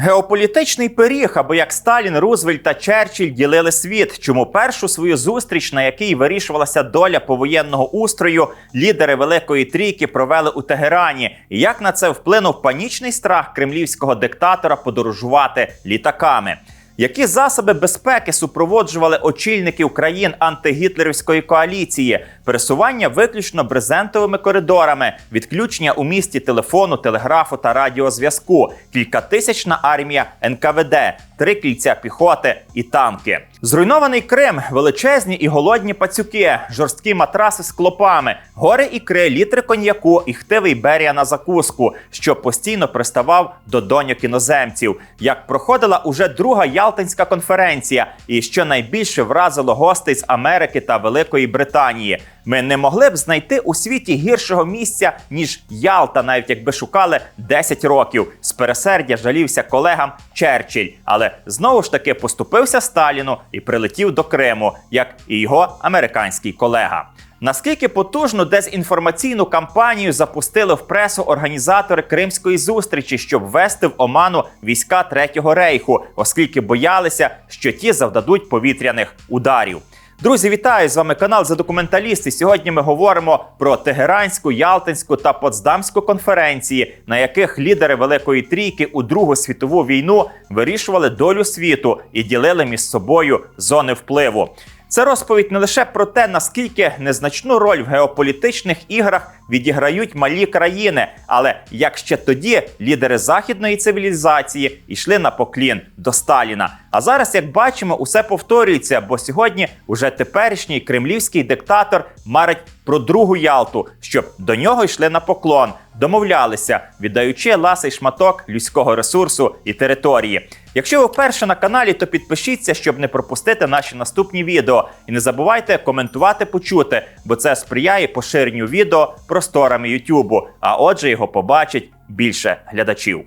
Геополітичний пиріг, або як Сталін, Рузвельт та Черчилль ділили світ. Чому першу свою зустріч, на якій вирішувалася доля повоєнного устрою, лідери Великої Трійки провели у Тегерані? І як на це вплинув панічний страх кремлівського диктатора подорожувати літаками? Які засоби безпеки супроводжували очільників країн антигітлерівської коаліції, пересування виключно брезентовими коридорами, відключення у місті телефону, телеграфу та радіозв'язку, кількатисячна армія НКВД, три кільця піхоти і танки. Зруйнований Крим, величезні і голодні пацюки, жорсткі матраси з клопами, гори ікри, літри коньяку і хтивий берія на закуску, що постійно приставав до доньок іноземців. Як проходила уже друга Ялтинська конференція, і що найбільше вразило гостей з Америки та Великої Британії. Ми не могли б знайти у світі гіршого місця ніж Ялта, навіть якби шукали 10 років. З пересердя жалівся колегам Черчилль, але знову ж таки поступився Сталіну і прилетів до Криму, як і його американський колега. Наскільки потужну дезінформаційну кампанію запустили в пресу організатори Кримської зустрічі, щоб ввести в оману війська Третього рейху, оскільки боялися, що ті завдадуть повітряних ударів. Друзі, вітаю з вами канал за документалісти. Сьогодні ми говоримо про Тегеранську, Ялтинську та Потсдамську конференції, на яких лідери Великої Трійки у Другу світову війну вирішували долю світу і ділили між собою зони впливу. Це розповідь не лише про те, наскільки незначну роль в геополітичних іграх відіграють малі країни, але як ще тоді лідери західної цивілізації йшли на поклін до Сталіна. А зараз, як бачимо, усе повторюється, бо сьогодні уже теперішній кремлівський диктатор марить про другу Ялту, щоб до нього йшли на поклон, домовлялися, віддаючи ласий шматок людського ресурсу і території. Якщо ви вперше на каналі, то підпишіться, щоб не пропустити наші наступні відео. І не забувайте коментувати, почути, бо це сприяє поширенню відео просторами Ютубу. А отже, його побачить більше глядачів.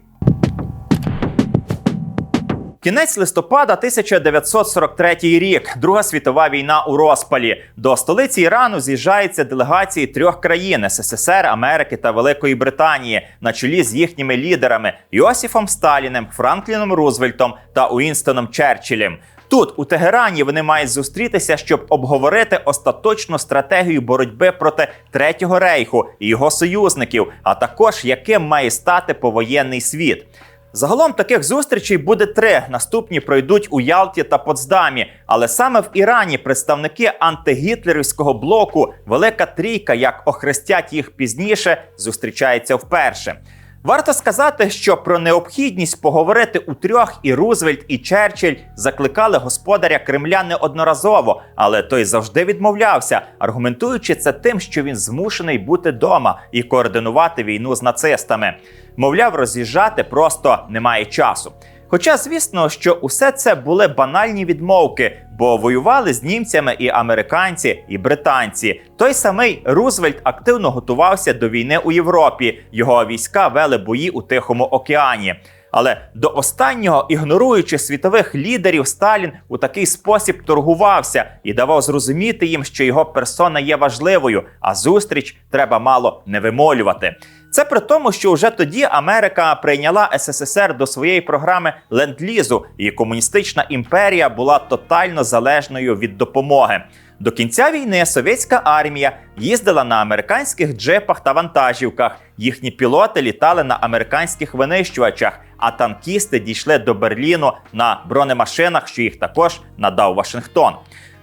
Кінець листопада 1943 рік, Друга світова війна у розпалі. До столиці Ірану з'їжджаються делегації трьох країн СССР, Америки та Великої Британії на чолі з їхніми лідерами Йосифом Сталіним, Франкліном Рузвельтом та Уінстоном Черчиллем. Тут, у Тегерані, вони мають зустрітися, щоб обговорити остаточну стратегію боротьби проти Третього рейху і його союзників, а також яким має стати повоєнний світ. Загалом таких зустрічей буде три. Наступні пройдуть у Ялті та Потсдамі. Але саме в Ірані представники антигітлерівського блоку Велика Трійка, як охрестять їх пізніше, зустрічається вперше. Варто сказати, що про необхідність поговорити у трьох і Рузвельт, і Черчилль закликали господаря Кремля неодноразово, але той завжди відмовлявся, аргументуючи це тим, що він змушений бути дома і координувати війну з нацистами. Мовляв, роз'їжджати просто немає часу. Хоча, звісно, що усе це були банальні відмовки, бо воювали з німцями і американці, і британці. Той самий Рузвельт активно готувався до війни у Європі. Його війська вели бої у Тихому океані. Але до останнього, ігноруючи світових лідерів, Сталін у такий спосіб торгувався і давав зрозуміти їм, що його персона є важливою, а зустріч треба мало не вимолювати. Це при тому, що вже тоді Америка прийняла СССР до своєї програми ленд-лізу, і комуністична імперія була тотально залежною від допомоги. До кінця війни совєтська армія їздила на американських джипах та вантажівках. Їхні пілоти літали на американських винищувачах, а танкісти дійшли до Берліну на бронемашинах, що їх також надав Вашингтон.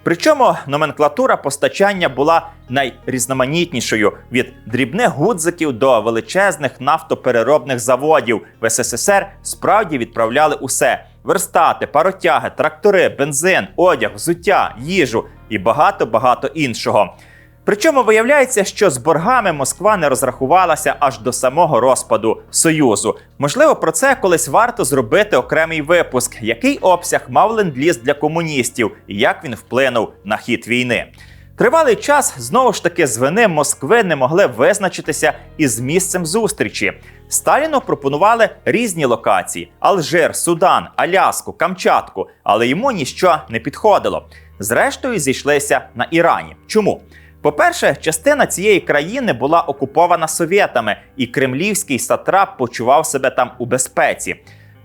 Причому номенклатура постачання була найрізноманітнішою від дрібних гудзиків до величезних нафтопереробних заводів. В СССР справді відправляли усе: верстати, паротяги, трактори, бензин, одяг, взуття, їжу і багато багато іншого. Причому виявляється, що з боргами Москва не розрахувалася аж до самого розпаду Союзу. Можливо, про це колись варто зробити окремий випуск, який обсяг мав ленд-ліз для комуністів і як він вплинув на хід війни. Тривалий час знову ж таки з вини Москви не могли визначитися із місцем зустрічі. Сталіну пропонували різні локації: Алжир, Судан, Аляску, Камчатку, але йому ніщо не підходило. Зрештою, зійшлися на Ірані. Чому? По-перше, частина цієї країни була окупована совєтами, і кремлівський сатрап почував себе там у безпеці.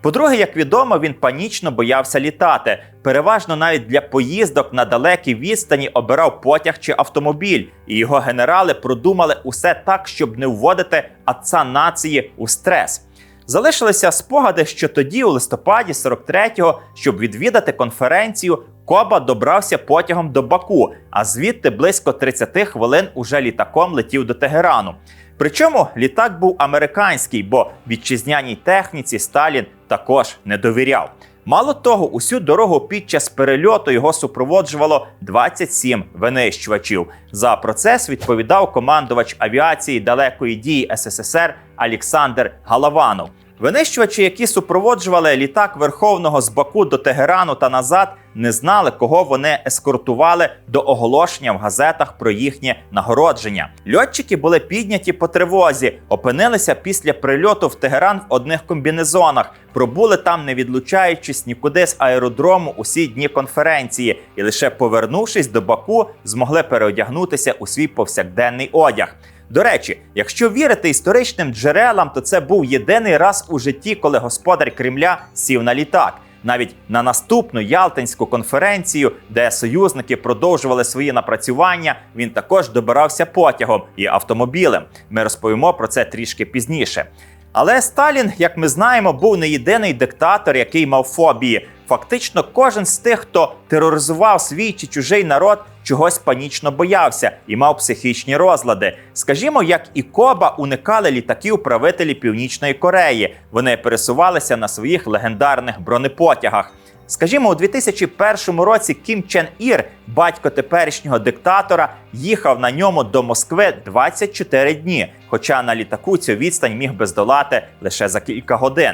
По-друге, як відомо, він панічно боявся літати. Переважно навіть для поїздок на далекі відстані обирав потяг чи автомобіль, і його генерали продумали усе так, щоб не вводити отца нації у стрес. Залишилися спогади, що тоді, у листопаді 43-го, щоб відвідати конференцію, Коба добрався потягом до Баку, а звідти близько 30 хвилин уже літаком летів до Тегерану. Причому літак був американський, бо вітчизняній техніці Сталін також не довіряв. Мало того, усю дорогу під час перельоту його супроводжувало 27 винищувачів. За процес відповідав командувач авіації далекої дії СССР Олександр Галаванов. Винищувачі, які супроводжували літак Верховного з Баку до Тегерану та назад, не знали, кого вони ескортували до оголошення в газетах про їхнє нагородження. Льотчики були підняті по тривозі, опинилися після прильоту в Тегеран в одних комбінезонах, пробули там, не відлучаючись нікуди з аеродрому усі дні конференції, і лише повернувшись до Баку, змогли переодягнутися у свій повсякденний одяг. До речі, якщо вірити історичним джерелам, то це був єдиний раз у житті, коли господар Кремля сів на літак. Навіть на наступну Ялтинську конференцію, де союзники продовжували свої напрацювання, він також добирався потягом і автомобілем. Ми розповімо про це трішки пізніше. Але Сталін, як ми знаємо, був не єдиний диктатор, який мав фобії. Фактично, кожен з тих, хто тероризував свій чи чужий народ, чогось панічно боявся і мав психічні розлади. Скажімо, як і Коба уникали літаків правителі Північної Кореї. Вони пересувалися на своїх легендарних бронепотягах. Скажімо, у 2001 році Кім Чен Ір, батько теперішнього диктатора, їхав на ньому до Москви 24 дні. Хоча на літаку цю відстань міг би здолати лише за кілька годин.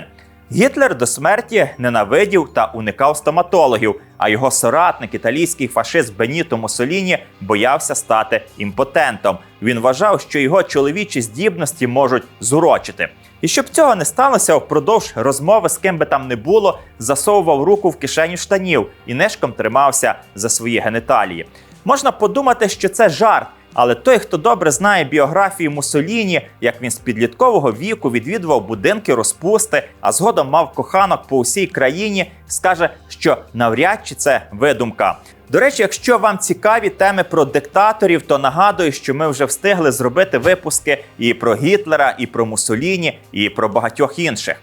Гітлер до смерті ненавидів та уникав стоматологів, а його соратник, італійський фашист Беніто Муссоліні, боявся стати імпотентом. Він вважав, що його чоловічі здібності можуть зурочити. І щоб цього не сталося, впродовж розмови з ким би там не було, засовував руку в кишеню штанів і нишком тримався за свої геніталії. Можна подумати, що це жарт. Але той, хто добре знає біографію Мусоліні, як він з підліткового віку відвідував будинки розпусти, а згодом мав коханок по усій країні, скаже, що навряд чи це видумка. До речі, якщо вам цікаві теми про диктаторів, то нагадую, що ми вже встигли зробити випуски і про Гітлера, і про Мусоліні, і про багатьох інших.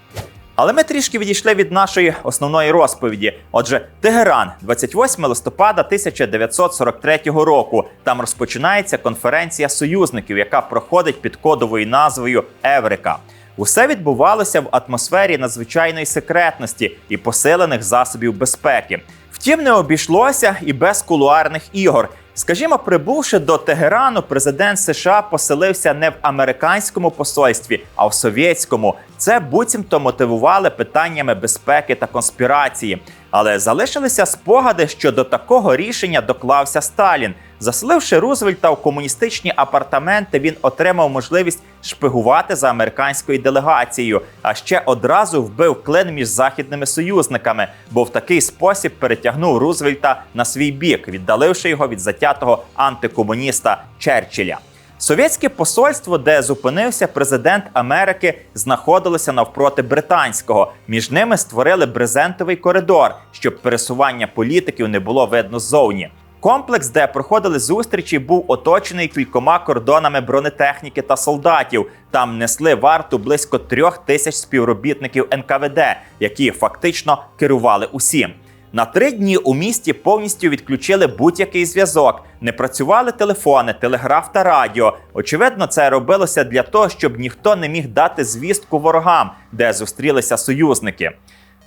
Але ми трішки відійшли від нашої основної розповіді. Отже, Тегеран, 28 листопада 1943 року. Там розпочинається конференція союзників, яка проходить під кодовою назвою Еврика. Усе відбувалося в атмосфері надзвичайної секретності і посилених засобів безпеки. Втім, не обійшлося і без кулуарних ігор. Скажімо, прибувши до Тегерану, президент США поселився не в американському посольстві, а в совєтському. Це буцімто мотивували питаннями безпеки та конспірації. Але залишилися спогади, що до такого рішення доклався Сталін. Заселивши Рузвельта у комуністичні апартаменти, він отримав можливість шпигувати за американською делегацією, а ще одразу вбив клин між західними союзниками, бо в такий спосіб перетягнув Рузвельта на свій бік, віддаливши його від затятого антикомуніста Черчилля. Совєтське посольство, де зупинився президент Америки, знаходилося навпроти британського. Між ними створили брезентовий коридор, щоб пересування політиків не було видно ззовні. Комплекс, де проходили зустрічі, був оточений кількома кордонами бронетехніки та солдатів. Там несли варту близько трьох тисяч співробітників НКВД, які фактично керували усім. На три дні у місті повністю відключили будь-який зв'язок. Не працювали телефони, телеграф та радіо. Очевидно, це робилося для того, щоб ніхто не міг дати звістку ворогам, де зустрілися союзники.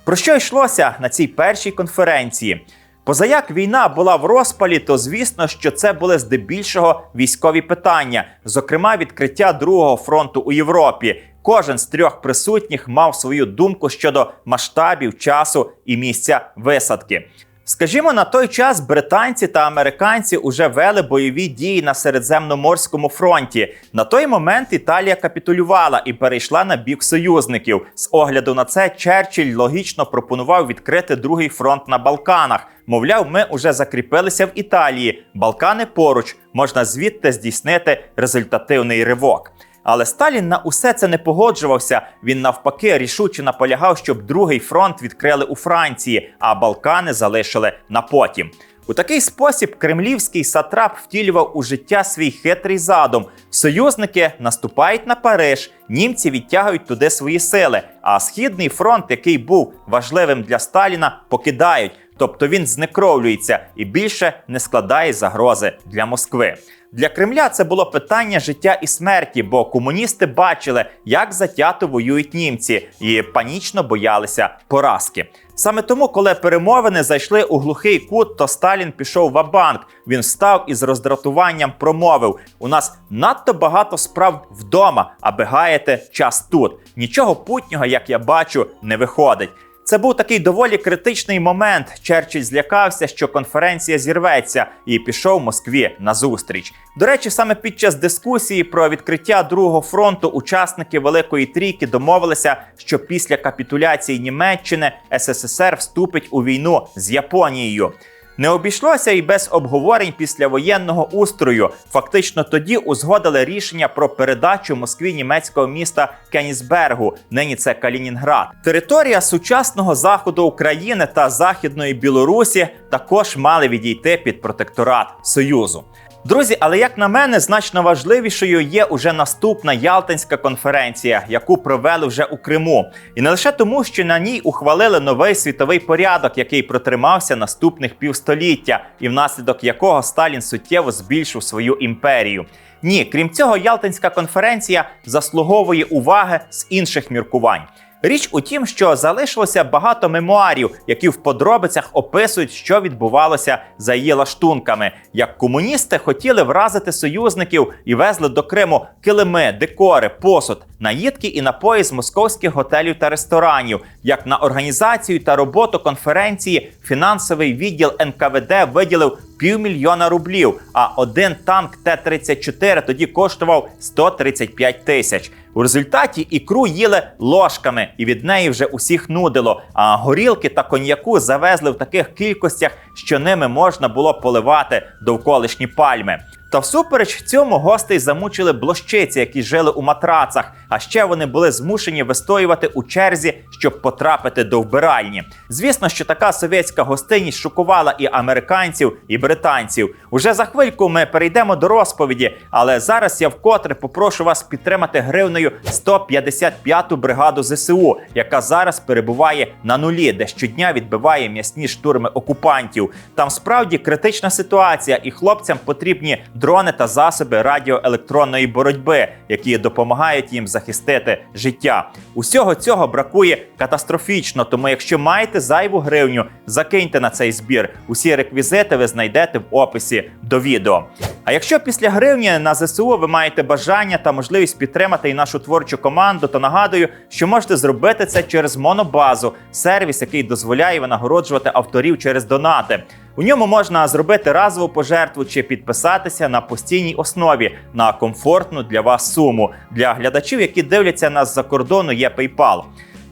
Про що йшлося на цій першій конференції? Позаяк війна була в розпалі, то звісно, що це були здебільшого військові питання, зокрема відкриття другого фронту у Європі. Кожен з трьох присутніх мав свою думку щодо масштабів, часу і місця висадки. Скажімо, на той час британці та американці уже вели бойові дії на Середземноморському фронті. На той момент Італія капітулювала і перейшла на бік союзників. З огляду на це Черчилль логічно пропонував відкрити другий фронт на Балканах. Мовляв, ми уже закріпилися в Італії. Балкани поруч можна звідти здійснити результативний ривок. Але Сталін на усе це не погоджувався. Він навпаки рішуче наполягав, щоб другий фронт відкрили у Франції, а Балкани залишили на потім. У такий спосіб кремлівський сатрап втілював у життя свій хитрий задум. Союзники наступають на Париж, німці відтягують туди свої сили. А східний фронт, який був важливим для Сталіна, покидають. Тобто він знекровлюється і більше не складає загрози для Москви. Для Кремля це було питання життя і смерті, бо комуністи бачили, як затято воюють німці, і панічно боялися поразки. Саме тому, коли перемовини зайшли у глухий кут, то Сталін пішов в банк Він встав і з роздратуванням промовив: у нас надто багато справ вдома, аби гаяти час тут. Нічого путнього, як я бачу, не виходить. Це був такий доволі критичний момент. Черчилль злякався, що конференція зірветься, і пішов Москві на зустріч. До речі, саме під час дискусії про відкриття другого фронту учасники Великої Трійки домовилися, що після капітуляції Німеччини СССР вступить у війну з Японією. Не обійшлося і без обговорень післявоєнного устрою. Фактично тоді узгодили рішення про передачу Москві німецького міста Кенісбергу. Нині це Калінінград. Територія сучасного заходу України та Західної Білорусі також мали відійти під протекторат Союзу. Друзі, але як на мене, значно важливішою є уже наступна Ялтинська конференція, яку провели вже у Криму, і не лише тому, що на ній ухвалили новий світовий порядок, який протримався наступних півстоліття, і внаслідок якого Сталін суттєво збільшив свою імперію. Ні, крім цього, Ялтинська конференція заслуговує уваги з інших міркувань. Річ у тім, що залишилося багато мемуарів, які в подробицях описують, що відбувалося за її лаштунками. Як комуністи хотіли вразити союзників і везли до Криму килими, декори, посуд, наїдки і напої з московських готелів та ресторанів. Як на організацію та роботу конференції фінансовий відділ НКВД виділив півмільйона рублів, а один танк Т-34 тоді коштував 135 тисяч. У результаті ікру їли ложками, і від неї вже усіх нудило. А горілки та коньяку завезли в таких кількостях, що ними можна було поливати довколишні пальми. Та всупереч цьому гостей замучили блощиці, які жили у матрацах. А ще вони були змушені вистоювати у черзі, щоб потрапити до вбиральні. Звісно, що така совєтська гостинність шокувала і американців, і британців. Уже за хвильку ми перейдемо до розповіді, але зараз я вкотре попрошу вас підтримати гривнею 155-ту бригаду ЗСУ, яка зараз перебуває на нулі, де щодня відбиває м'ясні штурми окупантів. Там справді критична ситуація, і хлопцям потрібні дрони та засоби радіоелектронної боротьби, які допомагають їм захистити життя. Усього цього бракує катастрофічно. Тому, якщо маєте зайву гривню, закиньте на цей збір. Усі реквізити ви знайдете в описі до відео. А якщо після гривні на ЗСУ ви маєте бажання та можливість підтримати і нашу творчу команду, то нагадую, що можете зробити це через монобазу, сервіс, який дозволяє винагороджувати авторів через донати. У ньому можна зробити разову пожертву чи підписатися на постійній основі на комфортну для вас суму. Для глядачів, які дивляться нас за кордону, є PayPal.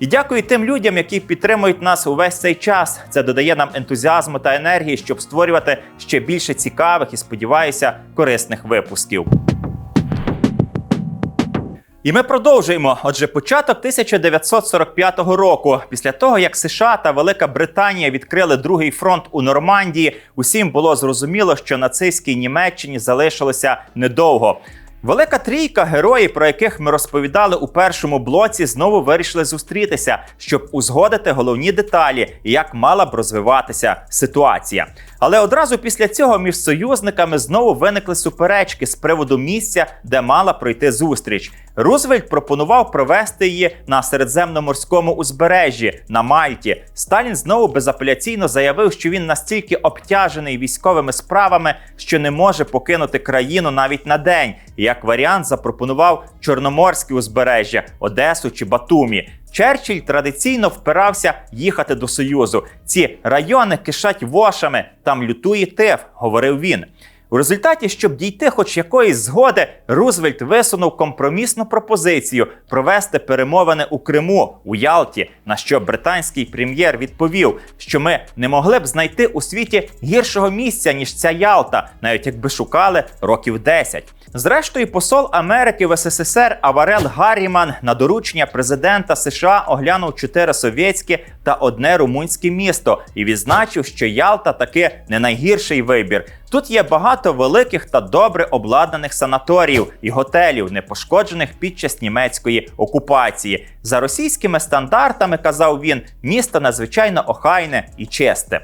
І дякую тим людям, які підтримують нас увесь цей час. Це додає нам ентузіазму та енергії, щоб створювати ще більше цікавих і сподіваюся корисних випусків. І ми продовжуємо. Отже, початок 1945 року, після того як США та Велика Британія відкрили другий фронт у Нормандії, усім було зрозуміло, що нацистській Німеччині залишилося недовго. Велика трійка героїв, про яких ми розповідали у першому блоці, знову вирішили зустрітися, щоб узгодити головні деталі як мала б розвиватися ситуація. Але одразу після цього між союзниками знову виникли суперечки з приводу місця, де мала пройти зустріч. Рузвельт пропонував провести її на середземноморському узбережжі на Мальті. Сталін знову безапеляційно заявив, що він настільки обтяжений військовими справами, що не може покинути країну навіть на день. Як варіант запропонував Чорноморське узбережжя, Одесу чи Батумі. Черчилль традиційно впирався їхати до Союзу. Ці райони кишать вошами, там лютує тиф, говорив він. У результаті, щоб дійти хоч якоїсь згоди, Рузвельт висунув компромісну пропозицію провести перемовини у Криму у Ялті. На що британський прем'єр відповів, що ми не могли б знайти у світі гіршого місця ніж ця Ялта, навіть якби шукали років 10. Зрештою, посол Америки в СССР Аварел Гарріман на доручення президента США оглянув чотири совєтські та одне румунське місто і відзначив, що Ялта таки не найгірший вибір. Тут є багато великих та добре обладнаних санаторіїв і готелів, не пошкоджених під час німецької окупації. За російськими стандартами казав він, місто надзвичайно охайне і чисте.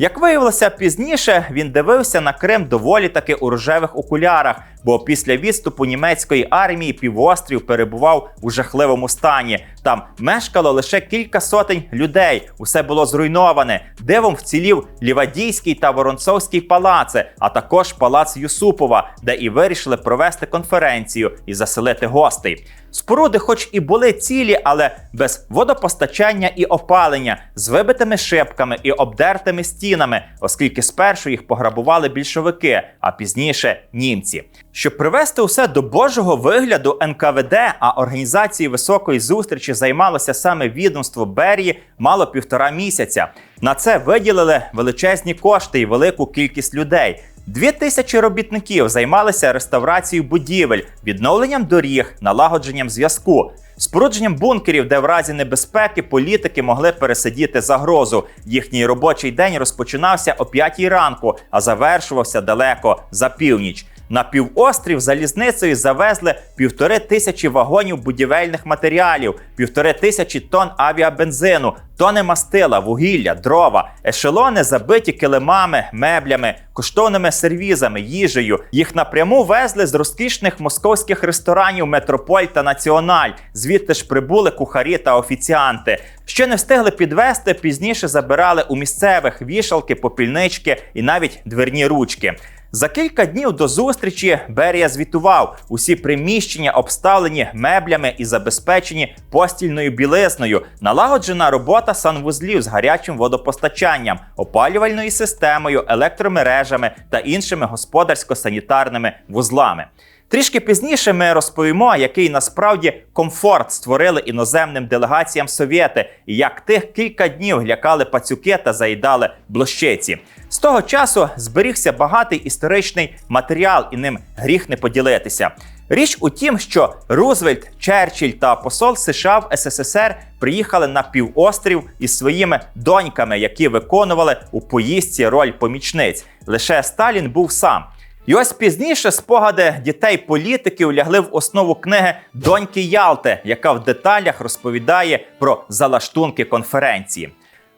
Як виявилося пізніше, він дивився на Крим доволі таки у рожевих окулярах, бо після відступу німецької армії півострів перебував у жахливому стані. Там мешкало лише кілька сотень людей. Усе було зруйноване. Дивом вцілів Лівадійський та Воронцовський палаци, а також палац Юсупова, де і вирішили провести конференцію і заселити гостей. Споруди, хоч і були цілі, але без водопостачання і опалення, з вибитими шибками і обдертими стінами, оскільки спершу їх пограбували більшовики, а пізніше німці. Щоб привести усе до божого вигляду НКВД, а організації високої зустрічі займалося саме відомство Берії, мало півтора місяця. На це виділили величезні кошти і велику кількість людей. Дві тисячі робітників займалися реставрацією будівель, відновленням доріг, налагодженням зв'язку, спорудженням бункерів, де в разі небезпеки політики могли пересидіти загрозу. Їхній робочий день розпочинався о п'ятій ранку, а завершувався далеко за північ. На півострів залізницею завезли півтори тисячі вагонів будівельних матеріалів, півтори тисячі тонн авіабензину, тони мастила, вугілля, дрова, ешелони забиті килимами, меблями, коштовними сервізами, їжею. Їх напряму везли з розкішних московських ресторанів Метрополь та Національ. Звідти ж прибули кухарі та офіціанти. Що не встигли підвести, пізніше забирали у місцевих вішалки, попільнички і навіть дверні ручки. За кілька днів до зустрічі Берія звітував, усі приміщення обставлені меблями і забезпечені постільною білизною, налагоджена робота санвузлів з гарячим водопостачанням, опалювальною системою, електромережами та іншими господарсько-санітарними вузлами. Трішки пізніше ми розповімо, який насправді комфорт створили іноземним делегаціям совєти, і як тих кілька днів лякали пацюки та заїдали блощиці. З того часу зберігся багатий історичний матеріал, і ним гріх не поділитися. Річ у тім, що Рузвельт, Черчилль та посол США в СССР приїхали на півострів із своїми доньками, які виконували у поїздці роль помічниць. Лише Сталін був сам. І ось пізніше спогади дітей-політиків лягли в основу книги Доньки Ялти, яка в деталях розповідає про залаштунки конференції.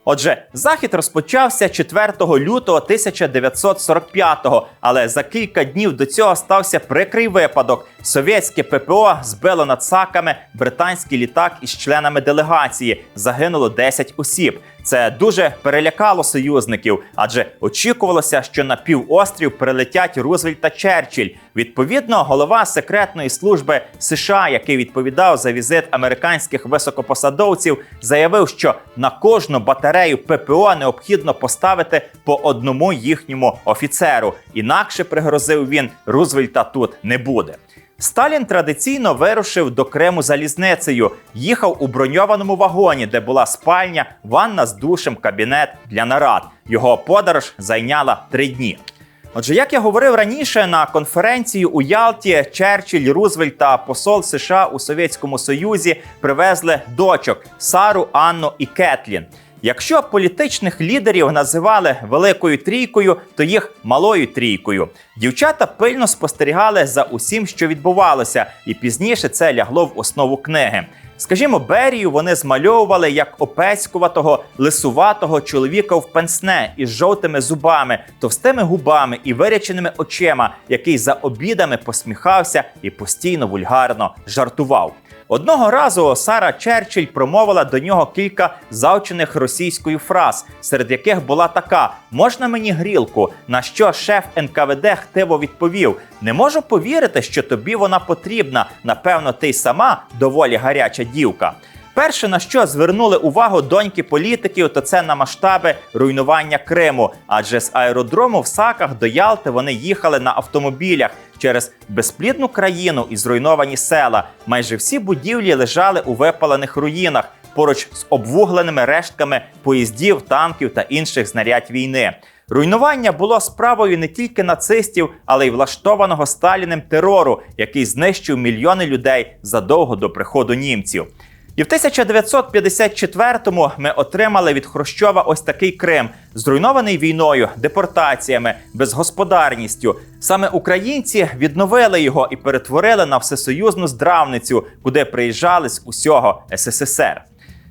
Отже, захід розпочався 4 лютого 1945-го, але за кілька днів до цього стався прикрий випадок. Совєтське ППО збило над саками британський літак із членами делегації. Загинуло 10 осіб. Це дуже перелякало союзників, адже очікувалося, що на півострів прилетять Рузвельт та Черчилль. Відповідно, голова секретної служби США, який відповідав за візит американських високопосадовців, заявив, що на кожну батарею ППО необхідно поставити по одному їхньому офіцеру. Інакше пригрозив він Рузвельта тут не буде. Сталін традиційно вирушив до Криму залізницею, їхав у броньованому вагоні, де була спальня, ванна з душем, кабінет для нарад. Його подорож зайняла три дні. Отже, як я говорив раніше, на конференції у Ялті Черчилль, Рузвельт та посол США у Совєтському Союзі привезли дочок Сару, Анну і Кетлін. Якщо політичних лідерів називали великою трійкою, то їх малою трійкою. Дівчата пильно спостерігали за усім, що відбувалося, і пізніше це лягло в основу книги. Скажімо, Берію вони змальовували як опецькуватого, лисуватого чоловіка в пенсне із жовтими зубами, товстими губами і виряченими очима, який за обідами посміхався і постійно вульгарно жартував. Одного разу Сара Черчилль промовила до нього кілька завчених російською фраз, серед яких була така: можна мені грілку? На що шеф НКВД хтиво відповів: Не можу повірити, що тобі вона потрібна. Напевно, ти сама доволі гаряча дівка. Перше на що звернули увагу доньки політиків, то це на масштаби руйнування Криму. Адже з аеродрому в Саках до Ялти вони їхали на автомобілях через безплідну країну і зруйновані села. Майже всі будівлі лежали у випалених руїнах поруч з обвугленими рештками поїздів, танків та інших знарядь війни. Руйнування було справою не тільки нацистів, але й влаштованого Сталіним терору, який знищив мільйони людей задовго до приходу німців. І в 1954-му ми отримали від Хрущова ось такий Крим, зруйнований війною, депортаціями, безгосподарністю. Саме українці відновили його і перетворили на всесоюзну здравницю, куди приїжджали з усього СССР.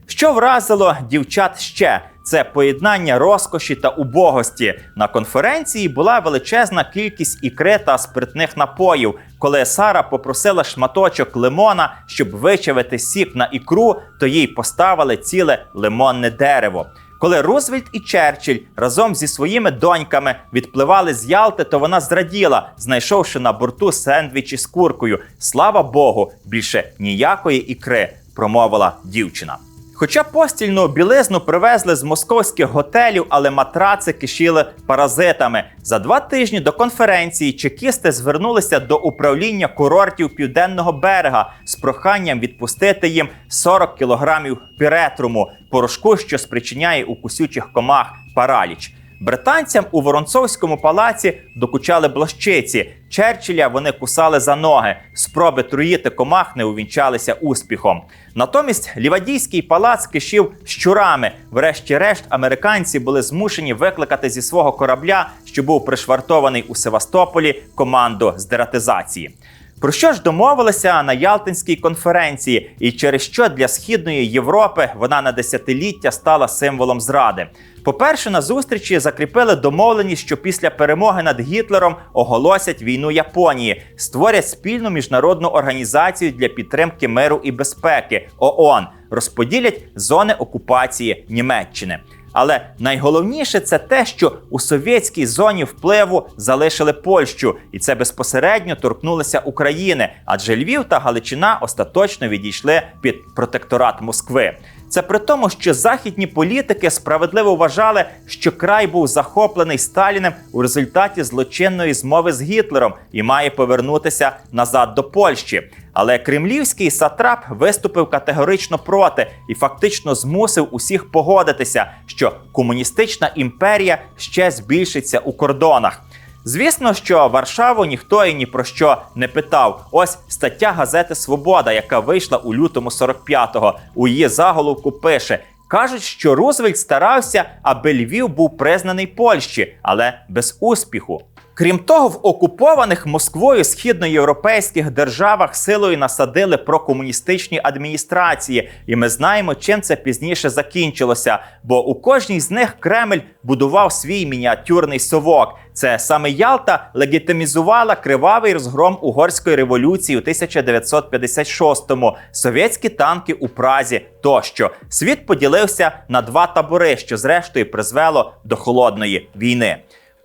Що вразило дівчат ще? Це поєднання розкоші та убогості. На конференції була величезна кількість ікри та спиртних напоїв. Коли Сара попросила шматочок лимона, щоб вичавити сік на ікру, то їй поставили ціле лимонне дерево. Коли Рузвельт і Черчилль разом зі своїми доньками відпливали з Ялти, то вона зраділа, знайшовши на борту сендвічі з куркою. Слава Богу, більше ніякої ікри, промовила дівчина. Хоча постільну білизну привезли з московських готелів, але матраци кишіли паразитами. За два тижні до конференції чекісти звернулися до управління курортів південного берега з проханням відпустити їм 40 кілограмів піретруму, порошку, що спричиняє у кусючих комах параліч. Британцям у Воронцовському палаці докучали блощиці. Черчилля вони кусали за ноги. Спроби труїти комах не увінчалися успіхом. Натомість Лівадійський палац кишів щурами. Врешті-решт, американці були змушені викликати зі свого корабля, що був пришвартований у Севастополі, команду з дератизації. Про що ж домовилися на Ялтинській конференції, і через що для східної Європи вона на десятиліття стала символом зради? По-перше, на зустрічі закріпили домовленість, що після перемоги над Гітлером оголосять війну Японії, створять спільну міжнародну організацію для підтримки миру і безпеки ООН, розподілять зони окупації Німеччини. Але найголовніше це те, що у совєтській зоні впливу залишили Польщу, і це безпосередньо торкнулося України, адже Львів та Галичина остаточно відійшли під протекторат Москви. Це при тому, що західні політики справедливо вважали, що край був захоплений Сталіним у результаті злочинної змови з Гітлером і має повернутися назад до Польщі. Але кремлівський сатрап виступив категорично проти і фактично змусив усіх погодитися, що комуністична імперія ще збільшиться у кордонах. Звісно, що Варшаву ніхто і ні про що не питав. Ось стаття газети Свобода, яка вийшла у лютому 45-го. У її заголовку пише: кажуть, що Рузвельт старався, аби Львів був признаний Польщі, але без успіху. Крім того, в окупованих Москвою східноєвропейських державах силою насадили прокомуністичні адміністрації, і ми знаємо, чим це пізніше закінчилося. Бо у кожній з них Кремль будував свій мініатюрний совок. Це саме Ялта легітимізувала кривавий розгром угорської революції у 1956-му, совєтські танки у Празі тощо. Світ поділився на два табори, що зрештою призвело до холодної війни.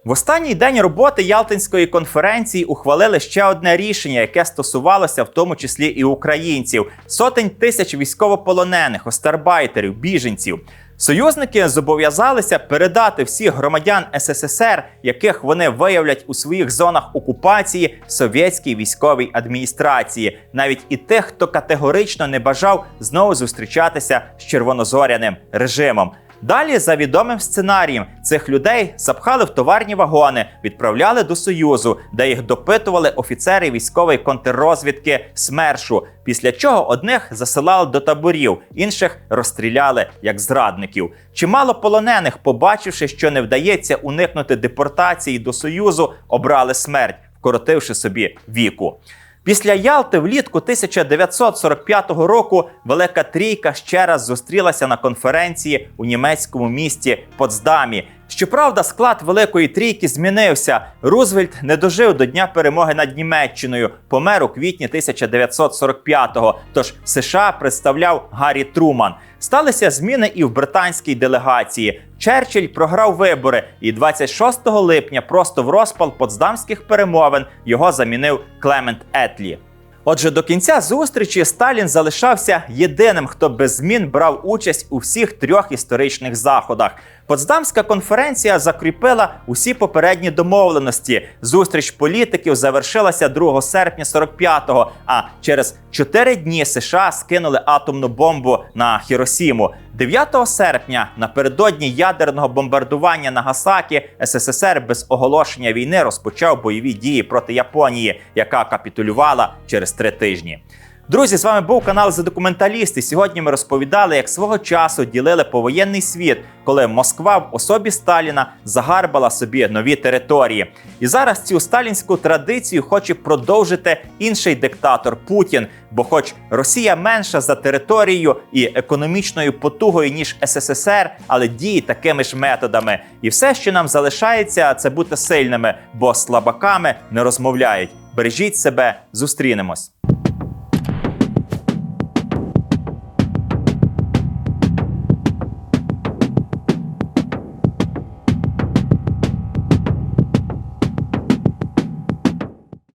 В останній день роботи Ялтинської конференції ухвалили ще одне рішення, яке стосувалося в тому числі і українців: сотень тисяч військовополонених, остарбайтерів, біженців. Союзники зобов'язалися передати всіх громадян СССР, яких вони виявлять у своїх зонах окупації совєтській військовій адміністрації, навіть і тих, хто категорично не бажав знову зустрічатися з червонозоряним режимом. Далі, за відомим сценарієм, цих людей запхали в товарні вагони, відправляли до Союзу, де їх допитували офіцери військової контррозвідки СМЕРШу. Після чого одних засилали до таборів, інших розстріляли як зрадників. Чимало полонених, побачивши, що не вдається уникнути депортації до Союзу, обрали смерть, вкоротивши собі віку. Після Ялти влітку 1945 року Велика Трійка ще раз зустрілася на конференції у німецькому місті Потсдамі. Щоправда, склад Великої Трійки змінився. Рузвельт не дожив до дня перемоги над Німеччиною, помер у квітні 1945-го. Тож США представляв Гаррі Труман. Сталися зміни і в британській делегації. Черчилль програв вибори, і 26 липня, просто в розпал потсдамських перемовин, його замінив Клемент Етлі. Отже, до кінця зустрічі Сталін залишався єдиним, хто без змін брав участь у всіх трьох історичних заходах. Потсдамська конференція закріпила усі попередні домовленості. Зустріч політиків завершилася 2 серпня 45-го, А через 4 дні США скинули атомну бомбу на Хіросіму. 9 серпня, напередодні ядерного бомбардування Нагасакі, СССР без оголошення війни розпочав бойові дії проти Японії, яка капітулювала через три тижні. Друзі, з вами був канал «За документалісти. Сьогодні ми розповідали, як свого часу ділили повоєнний світ, коли Москва в особі Сталіна загарбала собі нові території. І зараз цю сталінську традицію хоче продовжити інший диктатор Путін. Бо, хоч Росія менша за територією і економічною потугою ніж СССР, але діє такими ж методами. І все, що нам залишається, це бути сильними, бо слабаками не розмовляють. Бережіть себе, зустрінемось.